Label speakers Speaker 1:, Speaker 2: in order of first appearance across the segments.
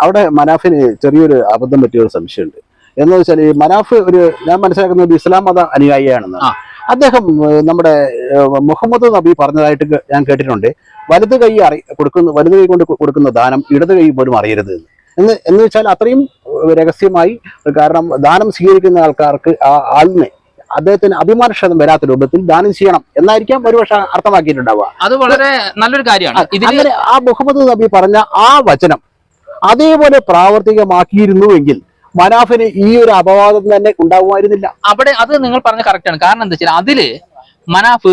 Speaker 1: അവിടെ മനാഫിന് ചെറിയൊരു അബദ്ധം പറ്റിയ ഒരു സംശയമുണ്ട്. എന്ന് വെച്ചാൽ ഈ മനാഫ് ഒരു ഞാൻ മനസ്സിലാക്കുന്നത് ഒരു ഇസ്ലാം മത അനുയായിയാണെന്ന്. അദ്ദേഹം നമ്മുടെ മുഹമ്മദ് നബി പറഞ്ഞതായിട്ട് ഞാൻ കേട്ടിട്ടുണ്ട്. വലത് കൈ അറി കൊടുക്കുന്ന വലത് കൈ കൊണ്ട് കൊടുക്കുന്ന ദാനം ഇടത് കൈ പോലും അറിയരുത് എന്ന്. എന്ന് എന്ന് വെച്ചാൽ അത്രയും രഹസ്യമായി കാരണം ദാനം സ്വീകരിക്കുന്ന ആൾക്കാർക്ക് ആ ആളിനെ അദ്ദേഹത്തിന് അഭിമാനക്ഷതം വരാത്ത രൂപത്തിൽ ദാനം ചെയ്യണം എന്നായിരിക്കാം ഒരുപക്ഷെ അർത്ഥമാക്കിയിട്ടുണ്ടാവുക.
Speaker 2: അത് വളരെ നല്ലൊരു കാര്യമാണ്.
Speaker 1: അങ്ങനെ ആ മുഹമ്മദ് നബി പറഞ്ഞ ആ വചനം അതേപോലെ പ്രാവർത്തികമാക്കിയിരുന്നുവെങ്കിൽ മനാഫിന് ഈ ഒരു അപവാദം തന്നെ ഉണ്ടാകുമായിരുന്നില്ല
Speaker 2: അവിടെ അത് നിങ്ങൾ പറഞ്ഞ കറക്റ്റ് ആണ്. കാരണം എന്താ വെച്ചാൽ അതിൽ മനാഫ്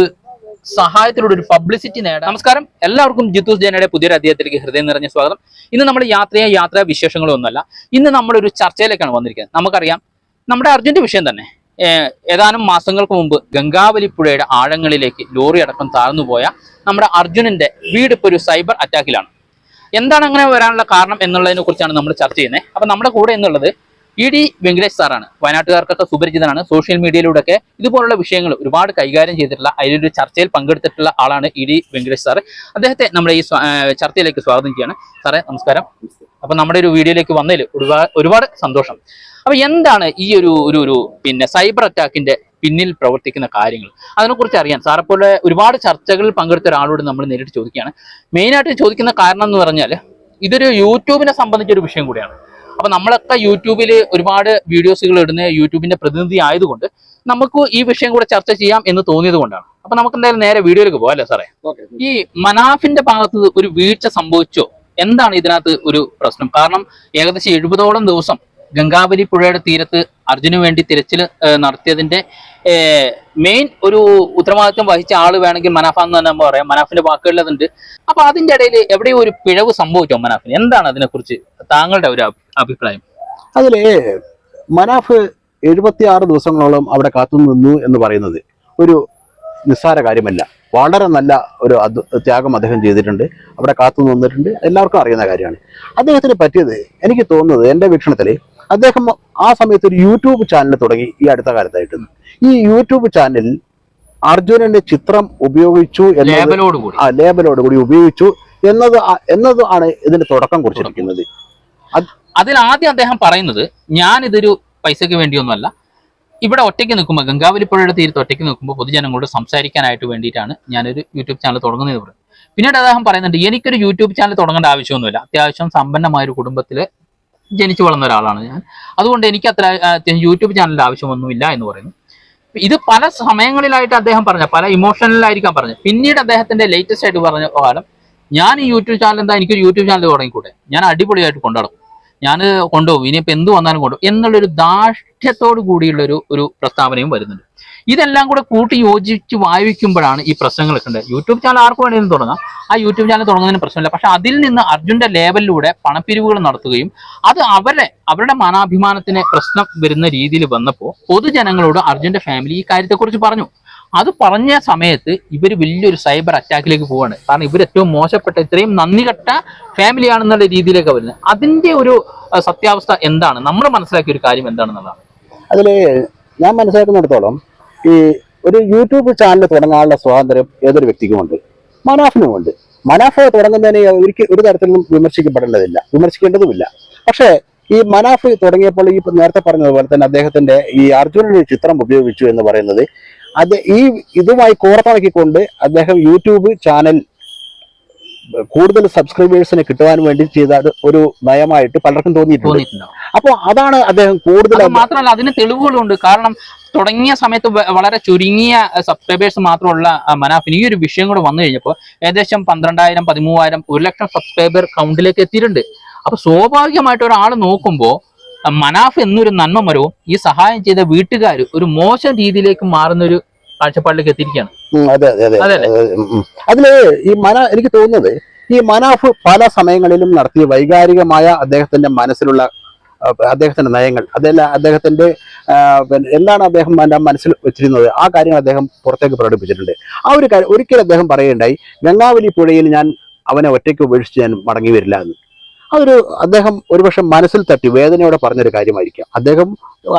Speaker 2: സഹായത്തിലൂടെ ഒരു പബ്ലിസിറ്റി നേടാം നമസ്കാരം. എല്ലാവർക്കും ജിത്തൂസ് ജേനയുടെ പുതിയൊരു അധ്യായത്തിലേക്ക് ഹൃദയം നിറഞ്ഞ സ്വാഗതം. ഇന്ന് നമ്മൾ യാത്രയെ യാത്രാ വിശേഷങ്ങളോ ഒന്നുമല്ല ഇന്ന് നമ്മളൊരു ചർച്ചയിലേക്കാണ് വന്നിരിക്കുന്നത്. നമുക്കറിയാം നമ്മുടെ അർജന്റ് വിഷയം തന്നെ. ഏതാനും മാസങ്ങൾക്ക് മുമ്പ് ഗംഗാവലി പുഴയുടെ ആഴങ്ങളിലേക്ക് ലോറി അടക്കം താഴ്ന്നുപോയ നമ്മുടെ അർജുനന്റെ വീട് ഇപ്പോൾ ഒരു സൈബർ അറ്റാക്കിലാണ് എന്താണ് അങ്ങനെ വരാനുള്ള കാരണം എന്നുള്ളതിനെ കുറിച്ചാണ് നമ്മൾ ചർച്ച ചെയ്യുന്നത്. അപ്പൊ നമ്മുടെ കൂടെ എന്നുള്ളത് ഇ ഡി വെങ്കടേഷ് സാറാണ്. വയനാട്ടുകാർക്കൊക്കെ സുപരിചിതനാണ്. സോഷ്യൽ മീഡിയയിലൂടെയൊക്കെ ഇതുപോലുള്ള വിഷയങ്ങൾ ഒരുപാട് കൈകാര്യം ചെയ്തിട്ടുള്ള അതിലൊരു ചർച്ചയിൽ പങ്കെടുത്തിട്ടുള്ള ആളാണ് ഇ ഡി വെങ്കടേഷ് സാറ്. അദ്ദേഹത്തെ നമ്മുടെ ഈ ചർച്ചയിലേക്ക് സ്വാഗതം ചെയ്യാണ്. സാറേ നമസ്കാരം. അപ്പൊ നമ്മുടെ ഒരു വീഡിയോയിലേക്ക് വന്നതിൽ ഒരുപാട് ഒരുപാട് സന്തോഷം. അപ്പൊ എന്താണ് ഈ ഒരു ഒരു പിന്നെ സൈബർ അറ്റാക്കിന്റെ പിന്നിൽ പ്രവർത്തിക്കുന്ന കാര്യങ്ങൾ. അതിനെക്കുറിച്ച് അറിയാൻ സാറെ പോലെ ഒരുപാട് ചർച്ചകളിൽ പങ്കെടുത്ത ഒരാളോട് നമ്മൾ നേരിട്ട് ചോദിക്കുകയാണ്. മെയിനായിട്ട് ചോദിക്കുന്ന കാരണം എന്ന് പറഞ്ഞാൽ ഇതൊരു യൂട്യൂബിനെ സംബന്ധിച്ച ഒരു വിഷയം കൂടിയാണ്. അപ്പൊ നമ്മളൊക്കെ യൂട്യൂബിൽ ഒരുപാട് വീഡിയോസുകൾ ഇടുന്ന യൂട്യൂബിന്റെ പ്രതിനിധി ആയതുകൊണ്ട് നമുക്ക് ഈ വിഷയം കൂടെ ചർച്ച ചെയ്യാം എന്ന് തോന്നിയത് കൊണ്ടാണ്. അപ്പൊ നമുക്ക് എന്തായാലും നേരെ വീഡിയോയിലേക്ക് പോകാം അല്ലേ സാറേ? ഈ മനാഫിന്റെ ഭാഗത്ത് ഒരു വീഴ്ച സംഭവിച്ചോ? എന്താണ് ഇതിനകത്ത് ഒരു പ്രശ്നം? കാരണം ഏകദേശം എഴുപതോളം ദിവസം ഗംഗാവലി പുഴയുടെ തീരത്ത് അർജുനു വേണ്ടി തിരച്ചിൽ നടത്തിയതിന്റെ മെയിൻ ഒരു ഉത്തരവാദിത്വം വഹിച്ച ആൾ വേണമെങ്കിൽ മനാഫ എന്ന് തന്നെ പറയാം. മനാഫിന്റെ വാക്കുകളിൽ അതുണ്ട് അപ്പൊ അതിന്റെ ഇടയിൽ എവിടെയോ ഒരു പിഴവ് സംഭവിച്ചോ മനാഫിന്? എന്താണ് അതിനെക്കുറിച്ച് താങ്കളുടെ ഒരു അഭിപ്രായം?
Speaker 1: അതിൽ മനാഫ് എഴുപത്തിയാറ് ദിവസങ്ങളോളം അവിടെ കാത്തു നിന്നു എന്ന് പറയുന്നത് ഒരു നിസ്സാര കാര്യമല്ല. വളരെ നല്ല ഒരു ത്യാഗം അദ്ദേഹം ചെയ്തിട്ടുണ്ട്. അവിടെ കാത്തു നിന്നിട്ടുണ്ട്. എല്ലാവർക്കും അറിയുന്ന കാര്യമാണ്. അദ്ദേഹത്തിന് പറ്റിയത് എനിക്ക് തോന്നുന്നത് എന്റെ വീക്ഷണത്തിൽ അദ്ദേഹം ആ സമയത്ത് ഒരു യൂട്യൂബ് ചാനൽ തുടങ്ങി ഈ അടുത്ത കാലത്തായിട്ട്. ഈ യൂട്യൂബ് ചാനൽ അർജുനന്റെ ചിത്രം ഉപയോഗിച്ചു ആ ലേബലോട് കൂടി ഉപയോഗിച്ചു എന്നത് എന്നത് ആണ് ഇതിന്റെ തുടക്കം കുറിച്ചിരിക്കുന്നത്.
Speaker 2: അതിൽ ആദ്യം അദ്ദേഹം പറയുന്നത് ഞാൻ ഇതൊരു പൈസയ്ക്ക് വേണ്ടിയൊന്നുമല്ല. ഇവിടെ ഒറ്റയ്ക്ക് നിൽക്കുമ്പോൾ ഗംഗാവലി പുഴയുടെ തീരത്ത് ഒറ്റയ്ക്ക് നിൽക്കുമ്പോൾ പൊതുജനങ്ങളോട് സംസാരിക്കാനായിട്ട് വേണ്ടിയിട്ടാണ് ഞാനൊരു യൂട്യൂബ് ചാനൽ തുടങ്ങുന്നത് പറയും പിന്നീട് അദ്ദേഹം പറയുന്നുണ്ട് എനിക്കൊരു യൂട്യൂബ് ചാനൽ തുടങ്ങേണ്ട ആവശ്യമൊന്നുമില്ല. അത്യാവശ്യം സമ്പന്നമായ ഒരു കുടുംബത്തിൽ ജനിച്ചു വളർന്ന ഒരാളാണ് ഞാൻ. അതുകൊണ്ട് എനിക്ക് അത്ര യൂട്യൂബ് ചാനലിന്റെ ആവശ്യമൊന്നുമില്ല എന്ന് പറയുന്നു. ഇത് പല സമയങ്ങളിലായിട്ട് അദ്ദേഹം പറഞ്ഞ പല ഇമോഷണലായിരിക്കാം പറഞ്ഞത്. പിന്നീട് അദ്ദേഹത്തിന്റെ ലേറ്റസ്റ്റ് ആയിട്ട് പറഞ്ഞ കാലം ഞാൻ ഈ യൂട്യൂബ് ചാനൽ എന്താ എനിക്കൊരു യൂട്യൂബ് ചാനൽ തുടങ്ങിക്കൂടെ? ഞാൻ അടിപൊളിയായിട്ട് കൊണ്ടുനടക്കും ഞാൻ കൊണ്ടുപോകും ഇനിയിപ്പോൾ എന്ത് വന്നാലും കൊണ്ടുപോകും. എന്നുള്ളൊരു ദാഷ്ട്യത്തോട് കൂടിയുള്ളൊരു ഒരു പ്രസ്താവനയും വരുന്നുണ്ട്. ഇതെല്ലാം കൂടെ കൂട്ടി യോജിച്ച് വായിക്കുമ്പോഴാണ് ഈ പ്രശ്നങ്ങളൊക്കെ ഉണ്ട് യൂട്യൂബ് ചാനൽ ആർക്ക് വേണമെങ്കിലും തുടങ്ങാം. ആ യൂട്യൂബ് ചാനൽ തുടങ്ങുന്നതിന് പ്രശ്നമില്ല. പക്ഷെ അതിൽ നിന്ന് അർജുന്റെ ലേബലിലൂടെ പണപ്പിരിവുകൾ നടത്തുകയും അത് അവരെ അവരുടെ മാനാഭിമാനത്തിന് പ്രശ്നം വരുന്ന രീതിയിൽ വന്നപ്പോൾ പൊതുജനങ്ങളോട് അർജുന്റെ ഫാമിലി ഈ കാര്യത്തെക്കുറിച്ച് പറഞ്ഞു. അത് പറഞ്ഞ സമയത്ത് ഇവർ വലിയൊരു സൈബർ അറ്റാക്കിലേക്ക് പോവാണ്. കാരണം ഇവർ ഏറ്റവും മോശപ്പെട്ട ഇത്രയും നന്ദി കെട്ട ഫാമിലിയാണെന്നുള്ള രീതിയിലേക്ക് വരുന്നത്. അതിന്റെ ഒരു സത്യാവസ്ഥ എന്താണ്? നമ്മൾ മനസ്സിലാക്കിയ ഒരു കാര്യം എന്താണെന്നുള്ളതാണ്.
Speaker 1: അതിൽ ഞാൻ മനസ്സിലാക്കുന്നിടത്തോളം ഈ ഒരു യൂട്യൂബ് ചാനൽ തുടങ്ങാനുള്ള സ്വാതന്ത്ര്യം ഏതൊരു വ്യക്തിക്കുമുണ്ട് മനാഫിനുമുണ്ട് മനാഫ് തുടങ്ങുന്നതിന് ഒരിക്കൽ ഒരു തരത്തിലും വിമർശിക്കപ്പെടേണ്ടതില്ല. വിമർശിക്കേണ്ടതുമില്ല. പക്ഷേ ഈ മനാഫ് തുടങ്ങിയപ്പോൾ ഈ നേരത്തെ പറഞ്ഞതുപോലെ തന്നെ അദ്ദേഹത്തിന്റെ ഈ അർജുനന്റെ ചിത്രം ഉപയോഗിച്ചു എന്ന് പറയുന്നത് അത് ഈ ഇതുമായി കോർത്തിണക്കിക്കൊണ്ട് അദ്ദേഹം യൂട്യൂബ് ചാനൽ കൂടുതൽ സബ്സ്ക്രൈബേഴ്സിനെ കിട്ടുവാൻ വേണ്ടി ചെയ്ത ഒരു നയമായിട്ട് പലർക്കും തോന്നിയിട്ടുണ്ട്.
Speaker 2: അപ്പൊ
Speaker 1: അപ്പോൾ അതാണ് അദ്ദേഹം കൂടുതൽ
Speaker 2: മാത്രമല്ല അതിന് തെളിവുകളുണ്ട്. കാരണം തുടങ്ങിയ സമയത്ത് വളരെ ചുരുങ്ങിയ സബ്സ്ക്രൈബേഴ്സ് മാത്രമുള്ള മനാഫിന് ഈ ഒരു വിഷയം കൂടെ വന്നു കഴിഞ്ഞപ്പോൾ ഏകദേശം പന്ത്രണ്ടായിരം പതിമൂവായിരം ഒരു ലക്ഷം സബ്സ്ക്രൈബർ കൗണ്ടിലേക്ക് എത്തിയിട്ടുണ്ട്. അപ്പൊ സ്വാഭാവികമായിട്ട് ഒരാൾ നോക്കുമ്പോൾ മനാഫ് എന്നൊരു നന്മ മരവും ഈ സഹായം ചെയ്ത വീട്ടുകാർ ഒരു മോശം രീതിയിലേക്ക് മാറുന്ന ഒരു കാഴ്ചപ്പാടിലേക്ക് എത്തിയിരിക്കുകയാണ്.
Speaker 1: അതെ അതെ അതെ. അതിൽ ഈ മന എനിക്ക് തോന്നുന്നത് ഈ മനാഫ് പല സമയങ്ങളിലും നടത്തിയ വൈകാരികമായ അദ്ദേഹത്തിന്റെ മനസ്സിലുള്ള അദ്ദേഹത്തിന്റെ നയങ്ങൾ അതല്ല അദ്ദേഹത്തിന്റെ എന്താണ് അദ്ദേഹം എന്റെ മനസ്സിൽ വെച്ചിരുന്നത്? ആ കാര്യങ്ങൾ അദ്ദേഹം പുറത്തേക്ക് പ്രകടിപ്പിച്ചിട്ടുണ്ട്. ആ ഒരു കാര്യം ഒരിക്കലും അദ്ദേഹം പറയുകയുണ്ടായി ഗംഗാവലി പുഴയിൽ ഞാൻ അവനെ ഒറ്റയ്ക്ക് ഉപേക്ഷിച്ച് ഞാൻ മടങ്ങി വരില്ല എന്ന്. അതൊരു അദ്ദേഹം ഒരുപക്ഷെ മനസ്സിൽ തട്ടി വേദനയോടെ പറഞ്ഞൊരു കാര്യമായിരിക്കാം. അദ്ദേഹം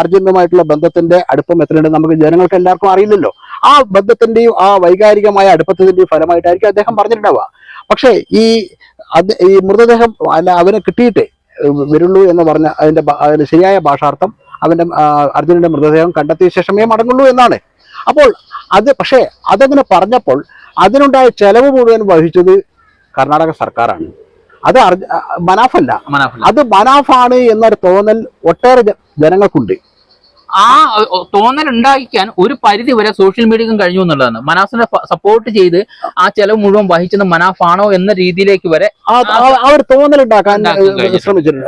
Speaker 1: അർജുനുമായിട്ടുള്ള ബന്ധത്തിന്റെ അടുപ്പം എത്രയുണ്ടെന്ന് നമുക്ക് ജനങ്ങൾക്ക് എല്ലാവർക്കും അറിയില്ലല്ലോ. ആ ബന്ധത്തിന്റെയും ആ വൈകാരികമായ അടുപ്പത്തിന്റെയും ഫലമായിട്ടായിരിക്കും അദ്ദേഹം പറഞ്ഞിട്ടുണ്ടാവുക. പക്ഷേ ഈ അത് ഈ മൃതദേഹം അല്ല അവനെ കിട്ടിയിട്ട് വരുള്ളൂ എന്ന് പറഞ്ഞ അതിന്റെ അതിന്റെ ശരിയായ ഭാഷാർത്ഥം അവന്റെ അർജുനന്റെ മൃതദേഹം കണ്ടെത്തിയ ശേഷമേ മടങ്ങുള്ളൂ എന്നാണ്. അപ്പോൾ അത് പക്ഷേ അതങ്ങനെ പറഞ്ഞപ്പോൾ അതിനുണ്ടായ ചെലവ് മുഴുവൻ വഹിച്ചത് കർണാടക സർക്കാരാണ്. അത് അർജ- മനാഫല്ല. അത് മനാഫാണ് എന്നൊരു തോന്നൽ ഒട്ടേറെ ജനങ്ങൾക്കുണ്ട്.
Speaker 2: ആ തോന്നൽ ഉണ്ടാക്കിക്കാൻ ഒരു പരിധി വരെ സോഷ്യൽ മീഡിയക്കും കഴിഞ്ഞു എന്നുള്ളതാണ്. മനാഫിനെ സപ്പോർട്ട് ചെയ്ത് ആ ചെലവ് മുഴുവൻ വഹിച്ചത് മനാഫാണോ എന്ന രീതിയിലേക്ക് വരെ
Speaker 1: ആ ഒരു തോന്നൽ ഉണ്ടാക്കാൻ. ശ്രമിച്ചിട്ടുണ്ട്.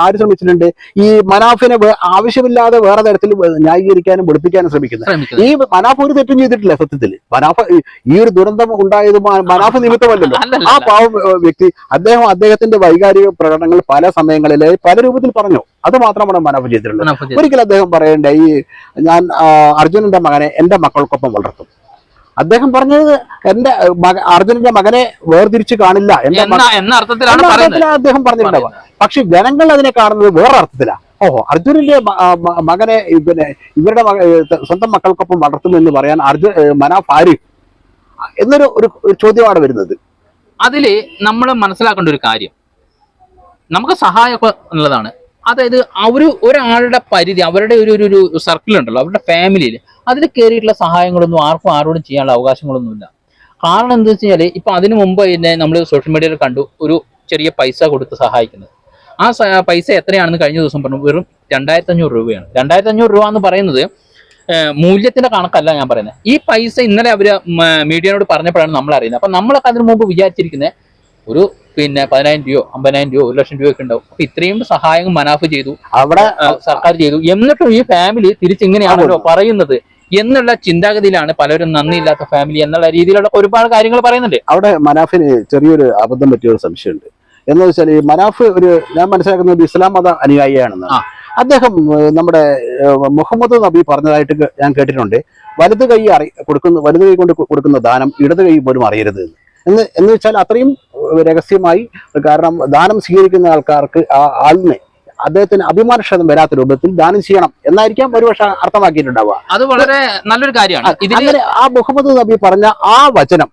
Speaker 1: ആര് ശ്രമിച്ചിട്ടുണ്ട്? ഈ മനാഫിനെ ആവശ്യമില്ലാതെ വേറെ തരത്തിൽ ന്യായീകരിക്കാനും വെളുപ്പിക്കാനും ശ്രമിക്കുന്നത്. ഈ മനാഫ് ഒരു തെറ്റും ചെയ്തിട്ടില്ല സത്യത്തിൽ. മനാഫ് ഈ- ഒരു ദുരന്തം ഉണ്ടായത് മനാഫ് നിമിത്തമല്ലല്ലോ. ആ പാവം വ്യക്തി അദ്ദേഹം അദ്ദേഹത്തിന്റെ വൈകാരിക പ്രകടനങ്ങൾ പല സമയങ്ങളിൽ പല രൂപത്തിൽ പറഞ്ഞു. അത് മാത്രമാണ് മനാഫ് ചെയ്തിട്ടുള്ളത് ഒരിക്കലും. അദ്ദേഹം പറയേണ്ട ഈ ഞാൻ അർജുനന്റെ മകനെ എന്റെ മക്കൾക്കൊപ്പം വളർത്തും. അദ്ദേഹം പറഞ്ഞത് എന്റെ അർജുനന്റെ മകനെ വേർതിരിച്ച് കാണില്ല
Speaker 2: എന്ന അർത്ഥത്തിലാണ്
Speaker 1: അദ്ദേഹം പറഞ്ഞിട്ടുണ്ടാവുക. പക്ഷെ ജനങ്ങൾ അതിനെ കാണുന്നത് വേറെ അർത്ഥത്തിലാണ് ഓഹോ അർജുനന്റെ മകനെ പിന്നെ ഇവരുടെ സ്വന്തം മക്കൾക്കൊപ്പം വളർത്തും എന്ന് പറയാൻ അർജുൻ മനാഫ് ആര് എന്നൊരു ഒരു ഒരു ചോദ്യമാണ് വരുന്നത്.
Speaker 2: അതിൽ നമ്മൾ മനസ്സിലാക്കേണ്ട ഒരു കാര്യം. നമുക്ക് സഹായമൊക്കെ ഉള്ളതാണ്. അതായത് അവർ ഒരാളുടെ പരിധി അവരുടെ ഒരു ഒരു സർക്കിൾ ഉണ്ടല്ലോ അവരുടെ ഫാമിലിയിൽ അതിൽ കയറിയിട്ടുള്ള സഹായങ്ങളൊന്നും ആർക്കും ആരോടും ചെയ്യാനുള്ള അവകാശങ്ങളൊന്നുമില്ല. കാരണം എന്താ വെച്ച് കഴിഞ്ഞാൽ ഇപ്പം അതിനു മുമ്പ് തന്നെ നമ്മൾ സോഷ്യൽ മീഡിയയിൽ കണ്ടു ഒരു ചെറിയ പൈസ കൊടുത്ത് സഹായിക്കുന്നത്. ആ പൈസ എത്രയാണെന്ന് കഴിഞ്ഞ ദിവസം പറഞ്ഞു വെറും രണ്ടായിരത്തി അഞ്ഞൂറ് രൂപയാണ്. രണ്ടായിരത്തി അഞ്ഞൂറ് രൂപ എന്ന് പറയുന്നത് മൂല്യത്തിന്റെ കണക്കല്ല ഞാൻ പറയുന്നത്. ഈ പൈസ ഇന്നലെ അവർ മീഡിയനോട് പറഞ്ഞപ്പോഴാണ് നമ്മൾ അറിയുന്നത് അപ്പം നമ്മളൊക്കെ അതിനു മുമ്പ് വിചാരിച്ചിരിക്കുന്നത് ഒരു പിന്നെ പതിനായിരം രൂപയോ അമ്പതിനായിരം രൂപയോ ഒരു ലക്ഷം രൂപയൊക്കെ ഉണ്ടാവും. അപ്പൊ ഇത്രയും സഹായം മനാഫ് ചെയ്തു.
Speaker 1: അവിടെ
Speaker 2: സർക്കാർ ചെയ്തു. എന്നിട്ടും ഈ ഫാമിലി തിരിച്ചിങ്ങനെയാണല്ലോ പറയുന്നത്. എന്നുള്ള ചിന്താഗതിയിലാണ് പലരും നന്ദിയില്ലാത്ത ഫാമിലി എന്നുള്ള രീതിയിലുള്ള ഒരുപാട് കാര്യങ്ങൾ പറയുന്നുണ്ട്.
Speaker 1: അവിടെ മനാഫിന് ചെറിയൊരു അബദ്ധം പറ്റിയ ഒരു സംശയമുണ്ട്. എന്ന് വെച്ചാൽ ഈ മനാഫ് ഒരു ഞാൻ മനസ്സിലാക്കുന്നത് ഇസ്ലാം മത അനുയായിയാണെന്ന്. അദ്ദേഹം നമ്മുടെ മുഹമ്മദ് നബി പറഞ്ഞതായിട്ട് ഞാൻ കേട്ടിട്ടുണ്ട്. വലത് കൈ അറി കൊടുക്കുന്ന വലത് കൈ കൊണ്ട് കൊടുക്കുന്ന ദാനം ഇടത് കൈ പോലും അറിയരുത് എന്ന്. എന്ന് വെച്ചാൽ അത്രയും രഹസ്യമായി കാരണം ദാനം സ്വീകരിക്കുന്ന ആൾക്കാർക്ക് ആ ആളിന് അദ്ദേഹത്തിന് അഭിമാനക്ഷതം വരാത്ത രൂപത്തിൽ ദാനം ചെയ്യണം എന്നായിരിക്കാം ഒരുപക്ഷെ അർത്ഥമാക്കിയിട്ടുണ്ടാവുക.
Speaker 2: അത് വളരെ നല്ലൊരു കാര്യമാണ്.
Speaker 1: അങ്ങനെ ആ മുഹമ്മദ് നബി പറഞ്ഞ ആ വചനം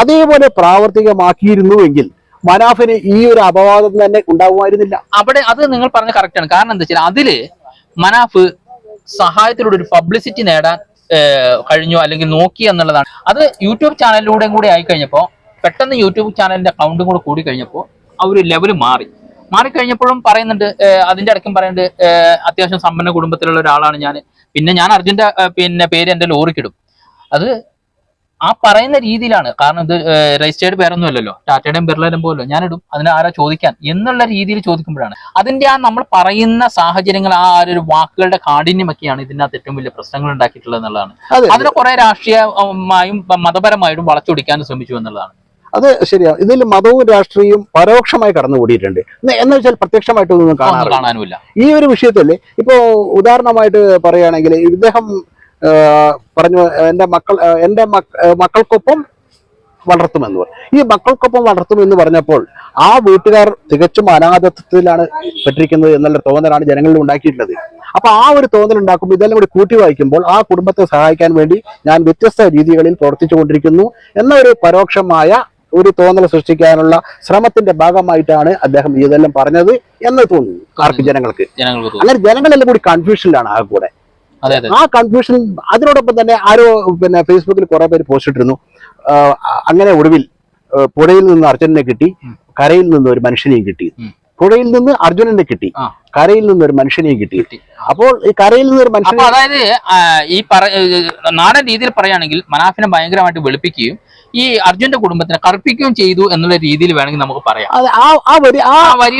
Speaker 1: അതേപോലെ പ്രാവർത്തികമാക്കിയിരുന്നുവെങ്കിൽ മനാഫിന് ഈ ഒരു അപവാദം തന്നെ ഉണ്ടാവുമായിരുന്നില്ല.
Speaker 2: അവിടെ അത് നിങ്ങൾ പറഞ്ഞ കറക്റ്റ് ആണ്. കാരണം എന്താ വെച്ചാൽ അതിൽ മനാഫ് സഹായത്തിലൂടെ ഒരു പബ്ലിസിറ്റി നേടാൻ കഴിഞ്ഞു അല്ലെങ്കിൽ നോക്കി എന്നുള്ളതാണ്. അത് യൂട്യൂബ് ചാനലിലൂടെയും കൂടി ആയി കഴിഞ്ഞപ്പോൾ പെട്ടെന്ന് യൂട്യൂബ് ചാനലിന്റെ അക്കൗണ്ടും കൂടെ കൂടി കഴിഞ്ഞപ്പോൾ ആ ഒരു ലെവൽ മാറി. മാറിക്കഴിഞ്ഞപ്പോഴും പറയുന്നുണ്ട് അതിന്റെ അടക്കം പറയുന്നുണ്ട് അത്യാവശ്യം സമ്പന്ന കുടുംബത്തിലുള്ള ഒരാളാണ് ഞാൻ പിന്നെ ഞാൻ അർജുന്റെ പിന്നെ പേര് എന്റെ ലോറിക്കിടും. അത് ആ പറയുന്ന രീതിയിലാണ്. കാരണം ഇത് രജിസ്റ്റേർഡ് പേരൊന്നും അല്ലല്ലോ ടാറ്റയുടെയും ബിർളയുടെയും പോലല്ലോ. ഞാനിടും അതിന് ആരാ ചോദിക്കാൻ എന്നുള്ള രീതിയിൽ ചോദിക്കുമ്പോഴാണ്. അതിന്റെ ആ നമ്മൾ പറയുന്ന സാഹചര്യങ്ങൾ ആ ഒരു വാക്കുകളുടെ കാഠിന്യമൊക്കെയാണ് ഇതിനകത്ത് ഏറ്റവും വലിയ പ്രശ്നങ്ങൾ ഉണ്ടാക്കിയിട്ടുള്ളത് എന്നുള്ളതാണ്.
Speaker 1: അതിന്
Speaker 2: അതിനെ കുറെ രാഷ്ട്രീയമായും മതപരമായിട്ടും വളച്ചൊടിക്കാൻ ശ്രമിച്ചു എന്നുള്ളതാണ്.
Speaker 1: അത് ശരിയാണ് ഇതിൽ മതവും രാഷ്ട്രീയവും പരോക്ഷമായി കടന്നുകൂടിയിട്ടുണ്ട്. എന്ന് വെച്ചാൽ പ്രത്യക്ഷമായിട്ടൊന്നും
Speaker 2: കാണാനില്ല
Speaker 1: ഈ ഒരു വിഷയത്തിൽ ഇപ്പോ ഉദാഹരണമായിട്ട് പറയുകയാണെങ്കിൽ ഇദ്ദേഹം പറഞ്ഞു എന്റെ മക്കൾ എന്റെ എന്റെ മക്കൾക്കൊപ്പം വളർത്തുമെന്ന് പറഞ്ഞു. ഈ മക്കൾക്കൊപ്പം വളർത്തുമെന്ന് പറഞ്ഞപ്പോൾ ആ വീട്ടുകാർ തികച്ചും അനാഥത്വത്തിലാണ് പെട്ടിരിക്കുന്നത് എന്നുള്ള തോന്നലാണ് ജനങ്ങളിൽ ഉണ്ടാക്കിയിട്ടുള്ളത്. അപ്പൊ ആ ഒരു തോന്നൽ ഉണ്ടാക്കുമ്പോൾ ഇതെല്ലാം കൂടി കൂട്ടി വായിക്കുമ്പോൾ ആ കുടുംബത്തെ സഹായിക്കാൻ വേണ്ടി ഞാൻ വ്യത്യസ്ത രീതികളിൽ പ്രവർത്തിച്ചു കൊണ്ടിരിക്കുന്നു എന്ന ഒരു പരോക്ഷമായ ഒരു തോന്നൽ സൃഷ്ടിക്കാനുള്ള ശ്രമത്തിന്റെ ഭാഗമായിട്ടാണ് അദ്ദേഹം ഇതെല്ലാം പറഞ്ഞത് എന്ന് തോന്നുന്നു ആർക്ക് ജനങ്ങൾക്ക്. അങ്ങനെ ജനങ്ങളെല്ലാം കൂടി കൺഫ്യൂഷനിലാണ് ആ കൂടെ. ആ കൺഫ്യൂഷൻ അതിനോടൊപ്പം തന്നെ ആരോ പിന്നെ ഫേസ്ബുക്കിൽ കുറെ പേര് പോസ്റ്റ് ഇട്ടിരുന്നു. അങ്ങനെ ഒടുവിൽ പുഴയിൽ നിന്ന് അർജുനനെ കിട്ടി കരയിൽ നിന്ന് ഒരു മനുഷ്യനെയും കിട്ടി. പുഴയിൽ നിന്ന് അർജുനനെ കിട്ടി കരയിൽ നിന്ന് ഒരു മനുഷ്യനെയും കിട്ടി. അപ്പോൾ ഈ കരയിൽ നിന്ന് ഒരു മനുഷ്യൻ
Speaker 2: അതായത് ഈ പറ നാടൻ രീതിയിൽ പറയുകയാണെങ്കിൽ മനാഫിനെ ഭയങ്കരമായിട്ട് വെളുപ്പിക്കുകയും ഈ അർജുന്റെ കുടുംബത്തിനെ കറുപ്പിക്കുകയും ചെയ്തു എന്നുള്ള രീതിയിൽ വേണമെങ്കിൽ നമുക്ക് പറയാം.
Speaker 1: ആ വരി ആ
Speaker 2: വരി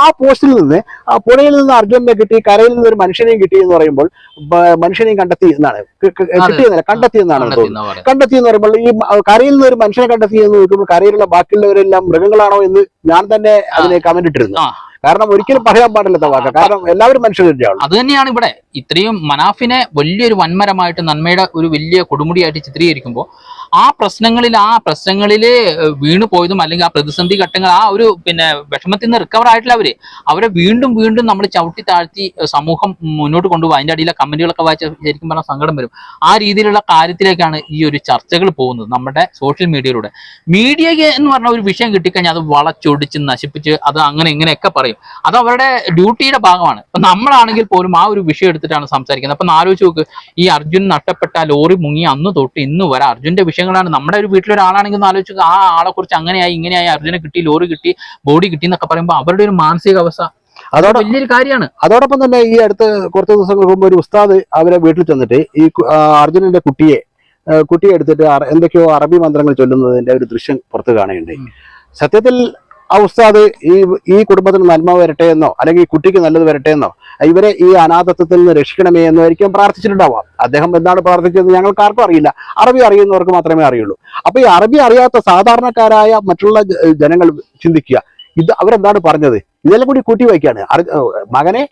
Speaker 1: ആ പോസ്റ്റിൽ നിന്ന് ആ പുഴയിൽ നിന്ന് അർജുനെ കിട്ടി കരയിൽ നിന്ന് ഒരു മനുഷ്യനെയും കിട്ടി എന്ന് പറയുമ്പോൾ മനുഷ്യനെയും കണ്ടെത്തി എന്നാണ്. കിട്ടിയെന്നല്ല കണ്ടെത്തി എന്നാണ്
Speaker 2: കണ്ടെത്തി എന്നാ
Speaker 1: പറയുമ്പോൾ ഈ കരയിൽ നിന്ന് ഒരു മനുഷ്യനെ കണ്ടെത്തി എന്ന് നോക്കുമ്പോൾ കരയിലുള്ള ബാക്കിയുള്ളവരെല്ലാം മൃഗങ്ങളാണോ എന്ന് ഞാൻ തന്നെ അതിനെ കമന്റ് ഇട്ടിരുന്നു. കാരണം ഒരിക്കലും പറയാൻ പാടില്ലാത്ത വാക്ക്. കാരണം എല്ലാവരും മനുഷ്യർ തന്നെയാണ്
Speaker 2: അത് തന്നെയാണ് ഇവിടെ. ഇത്രയും മനാഫിനെ വലിയൊരു വൻമരമായിട്ട് നന്മയുടെ ഒരു വലിയ കൊടുമുടിയായിട്ട് ചിത്രീകരിക്കുമ്പോൾ ആ പ്രശ്നങ്ങളിൽ ആ പ്രശ്നങ്ങളിൽ വീണു പോയതും അല്ലെങ്കിൽ ആ പ്രതിസന്ധി ഘട്ടങ്ങൾ ആ ഒരു പിന്നെ വിഷമത്തിൽ നിന്ന് റിക്കവർ ആയിട്ടില്ല അവർ. അവരെ വീണ്ടും വീണ്ടും നമ്മൾ ചവിട്ടി താഴ്ത്തി സമൂഹം മുന്നോട്ട് കൊണ്ടുപോകും. അതിന്റെ അടിയിലെ കമന്റുകളൊക്കെ വായിച്ച ശരിക്കും പറഞ്ഞാൽ സങ്കടം വരും. ആ രീതിയിലുള്ള കാര്യത്തിലേക്കാണ് ഈ ഒരു ചർച്ചകൾ പോകുന്നത് നമ്മുടെ സോഷ്യൽ മീഡിയയിലൂടെ മീഡിയ എന്ന് പറഞ്ഞ ഒരു വിഷയം കിട്ടിക്കഴിഞ്ഞാൽ അത് വളച്ചൊടിച്ച് നശിപ്പിച്ച് അത് അങ്ങനെ ഇങ്ങനെയൊക്കെ പറയും. അത് അവരുടെ ഡ്യൂട്ടിയുടെ ഭാഗമാണ്. അപ്പൊ നമ്മളാണെങ്കിൽ പോലും ആ ഒരു വിഷയം എടുത്തിട്ടാണ് സംസാരിക്കുന്നത്. അപ്പൊ ആലോചിച്ച് നോക്ക്. ഈ അർജുൻ നഷ്ടപ്പെട്ട ലോറി മുങ്ങി അന്ന് തൊട്ട് ഇന്ന് വരെ അർജുന്റെ വിഷയങ്ങളാണ്. നമ്മുടെ ഒരു വീട്ടിലൊരാളാണെങ്കിൽ ഒന്ന് ആലോചിച്ചു ആ ആളെ കുറിച്ച് അങ്ങനെയായി ഇങ്ങനെയായി അർജുനെ കിട്ടി ലോറി കിട്ടി ബോഡി കിട്ടി എന്നൊക്കെ പറയുമ്പോൾ അവരുടെ ഒരു മാനസികാവസ്ഥ
Speaker 1: അതോടെ
Speaker 2: വലിയൊരു കാര്യമാണ്.
Speaker 1: അതോടൊപ്പം തന്നെ ഈ അടുത്ത് കുറച്ച് ദിവസങ്ങൾക്ക് മുമ്പ് ഒരു ഉസ്താദ് അവരെ വീട്ടിൽ ചെന്നിട്ട് ഈ അർജുനന്റെ കുട്ടിയെ കുട്ടിയെ എടുത്തിട്ട് എന്തൊക്കെയോ അറബി മന്ത്രങ്ങൾ ചൊല്ലുന്നതിന്റെ ഒരു ദൃശ്യം പുറത്ത് കാണുകയുണ്ടായി. സത്യത്തിൽ ആ ഉസ്താദ് ഈ ഈ കുടുംബത്തിന് നന്മ വരട്ടെ എന്നോ അല്ലെങ്കിൽ ഈ കുട്ടിക്ക് നല്ലത് വരട്ടെ എന്നോ ഇവരെ ഈ അനാഥത്വത്തിൽ നിന്ന് രക്ഷിക്കണമേ എന്നായിരിക്കും പ്രാർത്ഥിച്ചിട്ടുണ്ടാവാം അദ്ദേഹം എന്താണ് പ്രാർത്ഥിച്ചത് ഞങ്ങൾക്ക് ആർക്കും അറിയില്ല. അറബി അറിയുന്നവർക്ക് മാത്രമേ അറിയുള്ളൂ. അപ്പൊ ഈ അറബി അറിയാത്ത സാധാരണക്കാരായ മറ്റുള്ള ജനങ്ങൾ ചിന്തിക്കുക ഇത് അവരെന്താണ് പറഞ്ഞത്? ഇതെല്ലാം കൂടി കൂട്ടി വയ്ക്കാണ്. മകനെ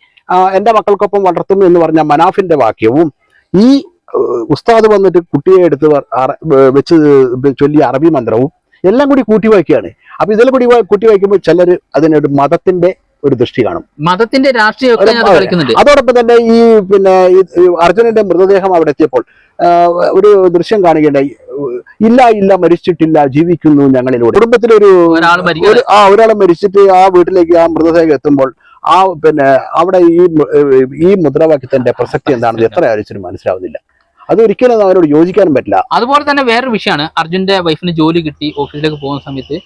Speaker 1: എന്റെ മക്കൾക്കൊപ്പം വളർത്തും എന്ന് പറഞ്ഞ മനാഫിന്റെ വാക്യവും ഈ ഉസ്താദ് വന്നിട്ട് കുട്ടിയെ എടുത്ത് വെച്ച് ചൊല്ലിയ അറബി മന്ത്രവും എല്ലാം കൂടി കൂട്ടി വയ്ക്കുകയാണ് അപ്പൊ ഇതിൽ കൂടി കുട്ടി വയ്ക്കുമ്പോൾ ചിലർ അതിനൊരു മതത്തിന്റെ ഒരു ദൃഷ്ടി കാണും.
Speaker 2: മതത്തിന്റെ രാഷ്ട്രീയം
Speaker 1: അതോടൊപ്പം തന്നെ ഈ പിന്നെ അർജുനന്റെ മൃതദേഹം അവിടെ എത്തിയപ്പോൾ ഒരു ദൃശ്യം കാണുകയുണ്ടായി. ഇല്ല ഇല്ല മരിച്ചിട്ടില്ല ജീവിക്കുന്നു ഞങ്ങളിലൂടെ. കുടുംബത്തിലൊരു ആ ഒരാളെ മരിച്ചിട്ട് ആ വീട്ടിലേക്ക് ആ മൃതദേഹം എത്തുമ്പോൾ ആ പിന്നെ അവിടെ ഈ ഈ മുദ്രാവാക്യത്തിന്റെ പ്രസക്തി എന്താണെന്ന് എത്ര ആലോചിച്ചിട്ട് മനസ്സിലാവുന്നില്ല. അത് ഒരിക്കലും അവരോട് യോജിക്കാനും പറ്റില്ല.
Speaker 2: അതുപോലെ തന്നെ വേറൊരു വിഷയമാണ്. അർജുന്റെ വൈഫിന് ജോലി കിട്ടി ഓഫീസിലേക്ക് പോകുന്ന സമയത്ത്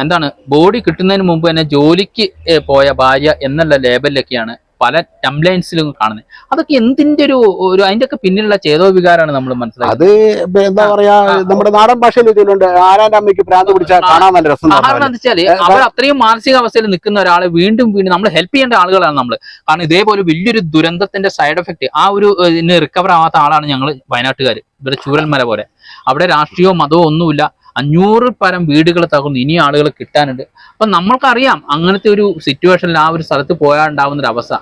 Speaker 2: എന്താണ് ബോഡി കിട്ടുന്നതിന് മുമ്പ് തന്നെ ജോലിക്ക് പോയ ഭാര്യ എന്നുള്ള ലേബലിലൊക്കെയാണ് പല ടംലൈൻസിലും കാണുന്നത് അതൊക്കെ എന്തിന്റെ ഒരു ഒരു അതിന്റെ ഒക്കെ പിന്നിലുള്ള ചേതോ വികാരമാണ് നമ്മൾ മനസ്സിലാക്കുന്നത്.
Speaker 1: അത് എന്താ പറയാ നമ്മുടെ നാടൻ ഭാഷയിൽ ഇതിലുണ്ട്. ആരാന്റെ അമ്മയ്ക്ക് ഭ്രാന്ത് പിടിച്ചാൽ കാണാൻ നല്ല രസം
Speaker 2: കാരണം വെച്ചാൽ അവർ അത്രയും മാനസികാവസ്ഥയിൽ നിൽക്കുന്ന ഒരാളെ വീണ്ടും വീണ്ടും നമ്മൾ ഹെൽപ്പ് ചെയ്യേണ്ട ആളുകളാണ് നമ്മൾ കാരണം ഇതേപോലെ വലിയൊരു ദുരന്തത്തിന്റെ സൈഡ് എഫക്ട് ആ ഒരു ഇതിന് റിക്കവർ ആവാത്ത ആളാണ് ഞങ്ങൾ വയനാട്ടുകാർ ഇവിടെ ചൂരൽമല പോലെ. അവിടെ രാഷ്ട്രീയവും മതവും ഒന്നുമില്ല. അഞ്ഞൂറ് പരം വീടുകൾ തകർന്നു. ഇനി ആളുകൾ കിട്ടാനുണ്ട്. അപ്പൊ നമ്മൾക്കറിയാം അങ്ങനത്തെ ഒരു സിറ്റുവേഷനിൽ ആ ഒരു സ്ഥലത്ത് പോയാൽ ഉണ്ടാവുന്ന ഒരു അവസ്ഥ.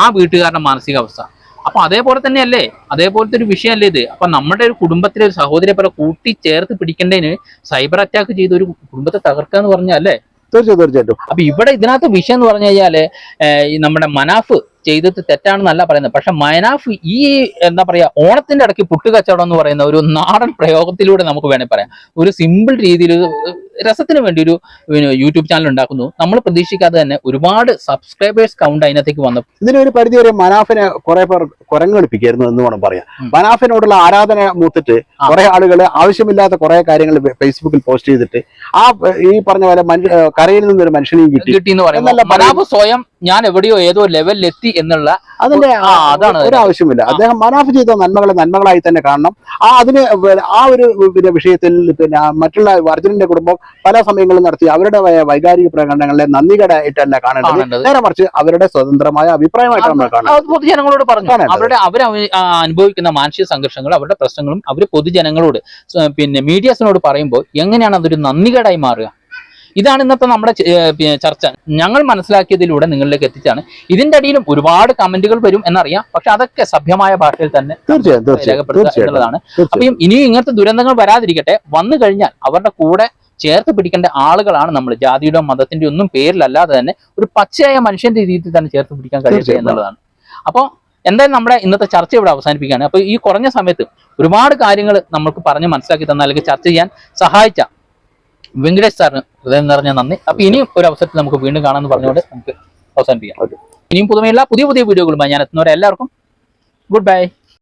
Speaker 2: ആ വീട്ടുകാരുടെ മാനസികാവസ്ഥ. അപ്പൊ അതേപോലെ തന്നെയല്ലേ? അതേപോലത്തെ ഒരു വിഷയമല്ലേ ഇത്? അപ്പൊ നമ്മുടെ ഒരു കുടുംബത്തിലെ ഒരു സഹോദരിയെ പോലെ കൂട്ടി ചേർത്ത് പിടിക്കേണ്ടതിന് സൈബർ അറ്റാക്ക് ചെയ്ത ഒരു കുടുംബത്തെ തകർക്കുക എന്ന് പറഞ്ഞാൽ അല്ലേ?
Speaker 1: തീർച്ചയായും തീർച്ചയായിട്ടും.
Speaker 2: അപ്പൊ ഇവിടെ ഇതിനകത്ത് വിഷയം എന്ന് പറഞ്ഞു കഴിഞ്ഞാൽ നമ്മുടെ മനാഫ് ചെയ്തത് തെറ്റാണെന്നല്ല പറയുന്നത്. പക്ഷെ മൈനാഫ് ഈ എന്താ പറയാ ഓണത്തിന്റെ ഇടയ്ക്ക് പുട്ടുകച്ചവടം എന്ന് പറയുന്ന ഒരു നാടൻ പ്രയോഗത്തിലൂടെ നമുക്ക് വേണമെങ്കിൽ പറയാം. ഒരു സിമ്പിൾ രീതിയിൽ രസത്തിന് വേണ്ടി ഒരു യൂട്യൂബ് ചാനൽ ഉണ്ടാക്കുന്നു. നമ്മൾ പ്രതീക്ഷിക്കാതെ തന്നെ ഒരുപാട് സബ്സ്ക്രൈബേഴ്സ് കൗണ്ട് അതിനകത്തേക്ക് വന്നു.
Speaker 1: ഇതിനൊരു പരിധി വരെ മനാഫിനെ കുറെ പേർ കുരങ്ങെടുപ്പിക്കായിരുന്നു എന്ന് വേണം പറയാം മനാഫിനോടുള്ള ആരാധന മൂത്തിട്ട്. കുറെ ആളുകൾ ആവശ്യമില്ലാത്ത കുറെ കാര്യങ്ങൾ ഫേസ്ബുക്കിൽ പോസ്റ്റ് ചെയ്തിട്ട് ആ ഈ പറഞ്ഞ പോലെ കരയിൽ നിന്നൊരു മനുഷ്യനെയും കിട്ടി.
Speaker 2: കിട്ടി എന്ന്
Speaker 1: പറയുന്നത്?
Speaker 2: മനാഫ് സ്വയം ഞാൻ എവിടെയോ ഏതോ ലെവലിൽ എത്തി എന്നുള്ള
Speaker 1: അതിന്റെ
Speaker 2: അതാണ്
Speaker 1: ഒരു ആവശ്യമില്ല അദ്ദേഹം മനാഫ് ചെയ്ത നന്മകളെ നന്മകളായി തന്നെ കാണണം. ആ അതിന് ആ ഒരു പിന്നെ വിഷയത്തിൽ പിന്നെ മറ്റുള്ള അർജുനന്റെ കുടുംബം പല സമയങ്ങളിൽ നടത്തി അവരുടെ വൈകാരിക പ്രകടനങ്ങളെ നന്ദികേടായിട്ടല്ല കാണേണ്ടത്. നേരെ മറിച്ച് അവരുടെ സ്വതന്ത്രമായ അഭിപ്രായമായിട്ടാണ് നമ്മൾ കാണുന്നത്.
Speaker 2: പൊതുജനങ്ങളോട് പറഞ്ഞു. അവരുടെ അവർ അനുഭവിക്കുന്ന മാനസിക സംഘർഷങ്ങൾ അവരുടെ പ്രശ്നങ്ങളും അവർ പൊതുജനങ്ങളോട് പിന്നെ മീഡിയസിനോട് പറയുമ്പോൾ എങ്ങനെയാണ് അതൊരു നന്ദികേടായി മാറുക? ഇതാണ് ഇന്നത്തെ നമ്മുടെ ചർച്ച. ഞങ്ങൾ മനസ്സിലാക്കിയതിലൂടെ നിങ്ങളിലേക്ക് എത്തിച്ചാണ് ഇതിന്റെ അടിയിലും ഒരുപാട് കമന്റുകൾ വരും എന്നറിയാം. പക്ഷെ അതൊക്കെ സഭ്യമായ ഭാഷയിൽ തന്നെ രേഖപ്പെടുത്തുക എന്നുള്ളതാണ് അപ്പം ഇനിയും ഇങ്ങനത്തെ ദുരന്തങ്ങൾ വരാതിരിക്കട്ടെ. വന്നു കഴിഞ്ഞാൽ അവരുടെ കൂടെ ചേർത്ത് പിടിക്കേണ്ട ആളുകളാണ് നമ്മൾ. ജാതിയുടെ മതത്തിന്റെ ഒന്നും പേരിലല്ലാതെ തന്നെ ഒരു പച്ചയായ മനുഷ്യന്റെ രീതിയിൽ തന്നെ ചേർത്ത് പിടിക്കാൻ
Speaker 1: കഴിയുക.
Speaker 2: എന്നുള്ളതാണ്. അപ്പോൾ എന്തായാലും നമ്മുടെ ഇന്നത്തെ ചർച്ച ഇവിടെ അവസാനിപ്പിക്കുകയാണ്. അപ്പോൾ ഈ കുറഞ്ഞ സമയത്ത് ഒരുപാട് കാര്യങ്ങൾ നമ്മൾക്ക് പറഞ്ഞ് മനസ്സിലാക്കി തന്ന അല്ലെങ്കിൽ ചർച്ച ചെയ്യാൻ സഹായിച്ച വെങ്കടേഷ് സാറിന് ഹൃദയം നിറഞ്ഞ നന്ദി. അപ്പൊ ഇനിയും ഒരു അവസരത്തിൽ നമുക്ക് വീണ്ടും കാണാമെന്ന് പറഞ്ഞുകൊണ്ട് നമുക്ക് അവസാനിപ്പിക്കാം. ഇനിയും പുതുമയുള്ള പുതിയ പുതിയ വീഡിയോകളുമായി ഞാൻ എത്തുന്നവരെ എല്ലാവർക്കും ഗുഡ് ബൈ.